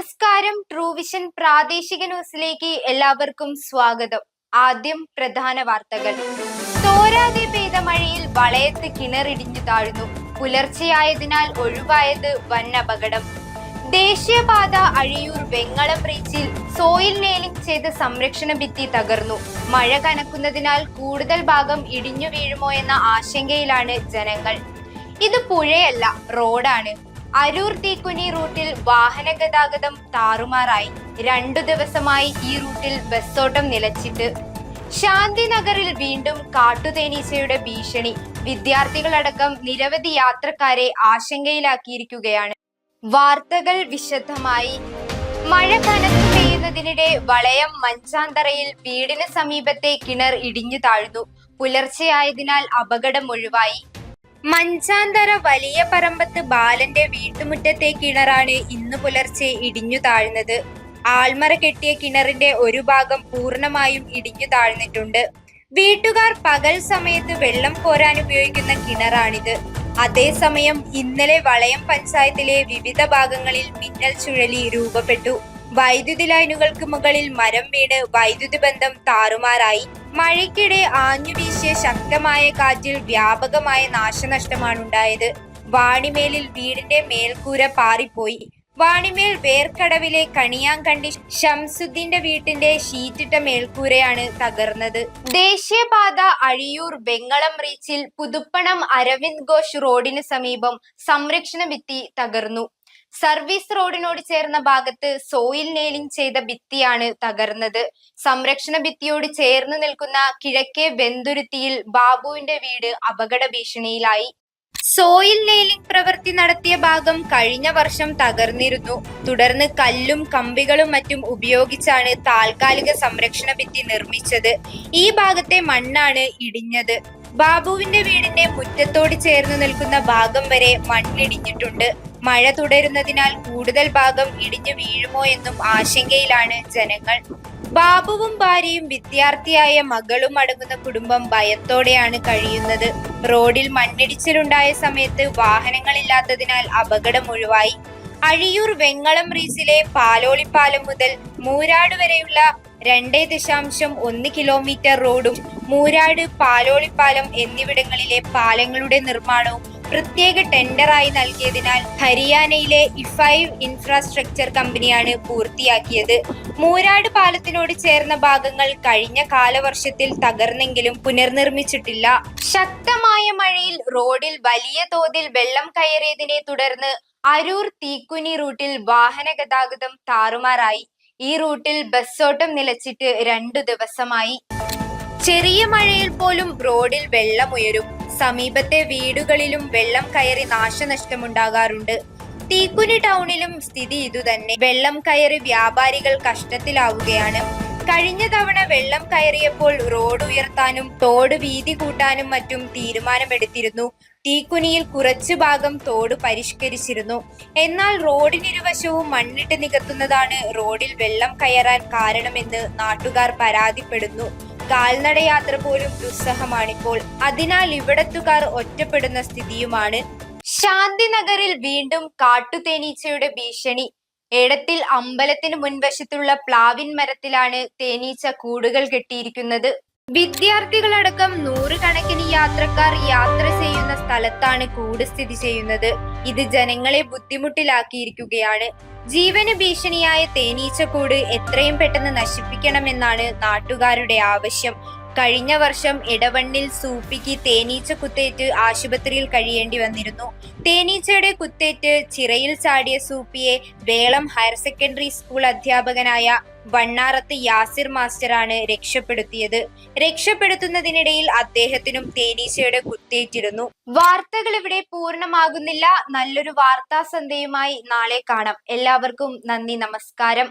നമസ്കാരം. ട്രൂവിഷൻ പ്രാദേശിക ന്യൂസിലേക്ക് എല്ലാവർക്കും സ്വാഗതം. ആദ്യം പ്രധാന വാർത്തകൾ. തോരാതെ പെയ്ത മഴയിൽ വളയത്ത് കിണറിടിഞ്ഞു താഴ്ന്നു. പുലർച്ചെയായതിനാൽ ഒഴിവായത് വൻ അപകടം ദേശീയപാത അഴിയൂർ വെങ്ങളം ബ്രീച്ചിൽ സോയിൽ നെയിലിംഗ് ചെയ്ത സംരക്ഷണ ഭിത്തി തകർന്നു. മഴ കനക്കുന്നതിനാൽ കൂടുതൽ ഭാഗം ഇടിഞ്ഞു വീഴുമോ എന്ന ആശങ്കയിലാണ് ജനങ്ങൾ. ഇത് പുഴയല്ല റോഡാണ്. അരൂർ തീക്കുനി റൂട്ടിൽ വാഹന ഗതാഗതം താറുമാറായി. രണ്ടു ദിവസമായി ഈ റൂട്ടിൽ ബസ്സോട്ടം നിലച്ചിട്ട് ശാന്തിനഗറിൽ വീണ്ടും കാട്ടുതേനീച്ചയുടെ ഭീഷണി. വിദ്യാർത്ഥികളടക്കം നിരവധി യാത്രക്കാരെ ആശങ്കയിലാക്കിയിരിക്കുകയാണ്. വാർത്തകൾ വിശദമായി. മഴ കനത്തു പെയ്യുന്നതിനിടെ വളയം മഞ്ചാന്തറയിൽ വീടിന് സമീപത്തെ കിണർ ഇടിഞ്ഞു താഴ്ന്നു. പുലർച്ചെയായതിനാൽ അപകടം ഒഴിവായി. മഞ്ചാന്തര വലിയ പറമ്പത്ത് ബാലന്റെ വീട്ടുമുറ്റത്തെ കിണറാണ് ഇന്ന് പുലർച്ചെ ഇടിഞ്ഞു താഴ്ന്നത്. ആൾമറ കെട്ടിയ കിണറിന്റെ ഒരു ഭാഗം പൂർണമായും ഇടിഞ്ഞു താഴ്ന്നിട്ടുണ്ട്. വീട്ടുകാർ പകൽ സമയത്ത് വെള്ളം കോരാൻ ഉപയോഗിക്കുന്ന കിണറാണിത്. അതേസമയം ഇന്നലെ വളയം പഞ്ചായത്തിലെ വിവിധ ഭാഗങ്ങളിൽ മിന്നൽ ചുഴലി രൂപപ്പെട്ടു. വൈദ്യുതി ലൈനുകൾക്ക് മുകളിൽ മരം വീണ് വൈദ്യുതി ബന്ധം താറുമാറായി. മഴയ്ക്കിടെ ആഞ്ഞു വീശിയ ശക്തമായ കാറ്റിൽ വ്യാപകമായ നാശനഷ്ടമാണ് ഉണ്ടായത് വാണിമേലിൽ വീടിന്റെ മേൽക്കൂര പാറിപ്പോയി. വാണിമേൽ വേർക്കടവിലെ കണിയാങ്കണ്ടി ഷംസുദ്ദീന്റെ വീട്ടിന്റെ ഷീറ്റിട്ട മേൽക്കൂരയാണ് തകർന്നത്. ദേശീയപാത അഴിയൂർ വെങ്ങളം റീച്ചിൽ പുതുപ്പണം അരവിന്ദ് ഘോഷ് റോഡിന് സമീപം സംരക്ഷണ ഭിത്തി തകർന്നു. സർവീസ് റോഡിനോട് ചേർന്ന ഭാഗത്ത് സോയിൽ നെയിലിംഗ് ചെയ്ത ഭിത്തിയാണ് തകർന്നത്. സംരക്ഷണ ഭിത്തിയോട് ചേർന്ന് നിൽക്കുന്ന കിഴക്കേ വെന്തുരുത്തിയിൽ ബാബുവിന്റെ വീട് അപകട ഭീഷണിയിലായി. സോയിൽ നെയിലിംഗ് പ്രവൃത്തി നടത്തിയ ഭാഗം കഴിഞ്ഞ വർഷം തകർന്നിരുന്നു. തുടർന്ന് കല്ലും കമ്പികളും മറ്റും ഉപയോഗിച്ചാണ് താൽക്കാലിക സംരക്ഷണ ഭിത്തി നിർമ്മിച്ചത്. ഈ ഭാഗത്തെ മണ്ണാണ് ഇടിഞ്ഞത്. ബാബുവിന്റെ വീടിന്റെ മുറ്റത്തോട് ചേർന്ന് നിൽക്കുന്ന ഭാഗം വരെ മണ്ണിടിഞ്ഞിട്ടുണ്ട്. മഴ തുടരുന്നതിനാൽ കൂടുതൽ ഭാഗം ഇടിഞ്ഞു വീഴുമോ എന്നും ആശങ്കയിലാണ് ജനങ്ങൾ. ബാബുവും ഭാര്യയും വിദ്യാർത്ഥിയായ മകളും അടങ്ങുന്ന കുടുംബം ഭയത്തോടെയാണ് കഴിയുന്നത്. റോഡിൽ മണ്ണിടിച്ചിലുണ്ടായ സമയത്ത് വാഹനങ്ങളില്ലാത്തതിനാൽ അപകടം ഒഴിവായി. അഴിയൂർ വെങ്ങളം റീസിലെ പാലോളിപ്പാലം മുതൽ മൂരാട് വരെയുള്ള രണ്ടേ ദശാംശം ഒന്ന് കിലോമീറ്റർ റോഡും മൂരാട് പാലോളിപ്പാലം എന്നിവിടങ്ങളിലെ പാലങ്ങളുടെ നിർമ്മാണവും പ്രത്യേക ടെൻഡറായി നൽകിയതിനാൽ ഹരിയാനയിലെ ഇഫൈവ് ഇൻഫ്രാസ്ട്രക്ചർ കമ്പനിയാണ് പൂർത്തിയാക്കിയത്. മൂരാട് പാലത്തിനോട് ചേർന്ന ഭാഗങ്ങൾ കഴിഞ്ഞ കാലവർഷത്തിൽ തകർന്നെങ്കിലും പുനർനിർമ്മിച്ചിട്ടില്ല. ശക്തമായ മഴയിൽ റോഡിൽ വലിയ തോതിൽ വെള്ളം കയറിയതിനെ തുടർന്ന് അരൂർ തീക്കുനി റൂട്ടിൽ വാഹന ഗതാഗതം താറുമാറായി. ഈ റൂട്ടിൽ ബസ്സോട്ടം നിലച്ചിട്ട് രണ്ടു ദിവസമായി. ചെറിയ മഴയിൽ പോലും റോഡിൽ വെള്ളമുയരും. സമീപത്തെ വീടുകളിലും വെള്ളം കയറി നാശനഷ്ടമുണ്ടാകാറുണ്ട്. തീക്കുനി ടൗണിലും സ്ഥിതി ഇതുതന്നെ. വെള്ളം കയറി വ്യാപാരികൾ കഷ്ടത്തിലാവുകയാണ്. കഴിഞ്ഞ തവണ വെള്ളം കയറിയപ്പോൾ റോഡ് ഉയർത്താനും തോട് വീതി കൂട്ടാനും മറ്റും തീരുമാനമെടുത്തിരുന്നു. തീക്കുനിയിൽ കുറച്ചു ഭാഗം തോട് പരിഷ്കരിച്ചിരുന്നു. എന്നാൽ റോഡിനിരുവശവും മണ്ണിട്ട് നികത്തുന്നതാണ് റോഡിൽ വെള്ളം കയറാൻ കാരണമെന്ന് നാട്ടുകാർ പരാതിപ്പെടുന്നു. കാൽനടയാത്ര പോലും ദുസ്സഹമാണിപ്പോൾ. അതിനാൽ ഇവിടത്തുകാർ ഒറ്റപ്പെടുന്ന സ്ഥിതിയുമാണ്. ശാന്തിനഗറിൽ വീണ്ടും കാട്ടുതേനീച്ചയുടെ ഭീഷണി എടത്തിൽ അമ്പലത്തിന് മുൻവശത്തുള്ള പ്ലാവിൻ മരത്തിലാണ് തേനീച്ച കൂടുകൾ കെട്ടിയിരിക്കുന്നത്. വിദ്യാർത്ഥികളടക്കം നൂറുകണക്കിന് യാത്രക്കാർ യാത്ര ചെയ്യുന്ന സ്ഥലത്താണ് കൂട് സ്ഥിതി ചെയ്യുന്നത്. ഇത് ജനങ്ങളെ ബുദ്ധിമുട്ടിലാക്കിയിരിക്കുകയാണ്. ജീവന് ഭീഷണിയായ തേനീച്ചക്കൂട് എത്രയും പെട്ടെന്ന് നശിപ്പിക്കണമെന്നാണ് നാട്ടുകാരുടെ ആവശ്യം. കഴിഞ്ഞ വർഷം ഇടവണ്ണിൽ സൂപ്പിക്ക് തേനീച്ച കുത്തേറ്റ് ആശുപത്രിയിൽ കഴിയേണ്ടി വന്നിരുന്നു. തേനീച്ചയുടെ കുത്തേറ്റ് ചിറയിൽ ചാടിയ സൂപ്പിയെ വേളം ഹയർ സെക്കൻഡറി സ്കൂൾ അധ്യാപകനായ വണ്ണാറത്ത് യാസിർ മാസ്റ്ററാണ് രക്ഷപ്പെടുത്തിയത്. രക്ഷപ്പെടുത്തുന്നതിനിടയിൽ അദ്ദേഹത്തിനും തേനീച്ചയുടെ കുത്തേറ്റിരുന്നു. വാർത്തകൾ ഇവിടെ പൂർണമാകുന്നില്ല. നല്ലൊരു വാർത്താ സന്ധ്യയുമായി നാളെ കാണാം. എല്ലാവർക്കും നന്ദി നമസ്കാരം.